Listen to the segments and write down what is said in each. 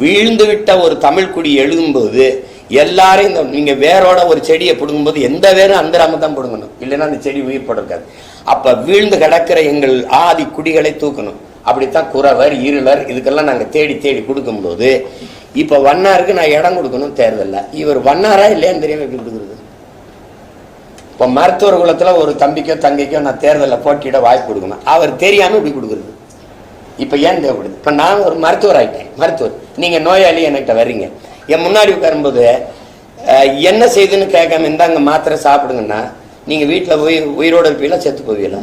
வீழ்ந்து விட்ட ஒரு தமிழ் குடி எழுதும்போது எல்லாரும் இந்த நீங்க வேரோட ஒரு செடியை பிடுங்கும்போது எந்த வேரும் அந்தராம தான் பிடுங்கணும். இல்லைன்னா அந்த செடி உயிர் போட்டிருக்காது. அப்ப வீழ்ந்து கிடக்கிற எங்கள் ஆதி குடிகளை தூக்கணும். அப்படித்தான் குறவர் இருளர் இதுக்கெல்லாம் நாங்கள் தேடி தேடி கொடுக்கும்போது இப்ப வண்ணாருக்கு நான் இடம் கொடுக்கணும் தேர்தலில். இவர் வண்ணாரா இல்லையான்னு தெரியாம எப்படி கொடுக்குறது? இப்போ மருத்துவர் குலத்துல ஒரு தம்பிக்கோ தங்கைக்கோ நான் தேர்தலில் போட்டியிட வாய்ப்பு கொடுக்கணும். அவர் தெரியாம இப்படி கொடுக்குறது. இப்போ ஏன் தேவைப்படுது? இப்போ நான் ஒரு மருத்துவர் ஆகிட்டேன் மருத்துவர். நீங்கள் நோயாளி என்கிட்ட வர்றீங்க. என் முன்னாடி உட்காரும்போது என்ன செய்துன்னு கேட்காம இந்தாங்க மாத்திரை சாப்பிடுங்கன்னா நீங்கள் வீட்டில் போய் உயிரோட இருப்பீங்களா செத்து போவீங்களா?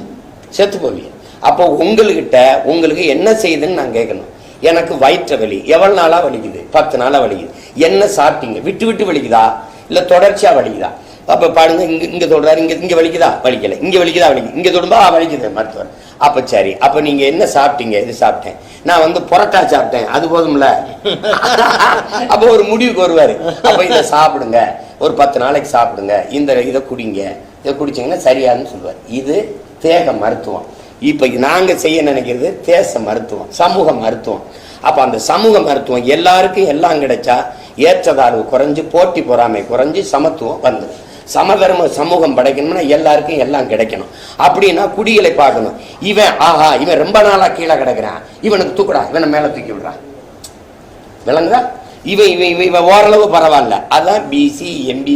செத்து போவீங்க. அப்போ உங்கள்கிட்ட உங்களுக்கு என்ன செய்யுதுன்னு நான் கேட்கணும். எனக்கு வயிற்று வலி. எவ்வளோ நாளாக வலிக்குது? பத்து நாளாக வலிக்குது. என்ன சாப்பிட்டீங்க? விட்டு விட்டு வலிக்குதா? இல்லை தொடர்ச்சியாக வலிக்குதா? அப்ப பாடுங்க இங்க இங்க தொடுறாரு இங்க இங்க வலிக்குதா? வலிக்கல. இங்க வலிக்குதா? வலிக்கு. இங்க தொடும்பா? வலிக்குது மருத்துவர். அப்ப சரி. அப்ப நீங்க என்ன சாப்பிட்டீங்க? இது சாப்பிட்டேன். நான் வந்து புரோட்டா சாப்பிட்டேன். அது போதும்ல? அப்ப ஒரு முடிவுக்கு வருவாரு. அப்ப இதை சாப்பிடுங்க. ஒரு பத்து நாளைக்கு சாப்பிடுங்க. இந்த இதை குடிங்க. இதை குடிச்சீங்கன்னா சரியான்னு சொல்லுவார். இது தேக மருத்துவம். இப்ப நாங்க செய்ய நினைக்கிறது தேச மருத்துவம் சமூக மருத்துவம். அப்ப அந்த சமூக மருத்துவம் எல்லாருக்கும் எல்லாம் கிடைச்சா ஏற்றதாழ்வு குறைஞ்சு போட்டி பொறாமை குறைஞ்சு சமத்துவம் வந்துடும் சமதர்ம சமூகம் படைக்கணும்னா எல்லாருக்கும் எல்லாம் கிடைக்கணும். அப்படின்னா குடிகளை பார்க்கணும். இவன் ஆஹா இவன் ரொம்ப நாளா கீழே கிடக்கிறான். இவனுக்கு தூக்குடா இவனை மேல தூக்கி விடுறான் விளங்குதா? இவன் இவன் இவன் இவன் ஓரளவு பரவாயில்ல. அதான் பிசி எம்பி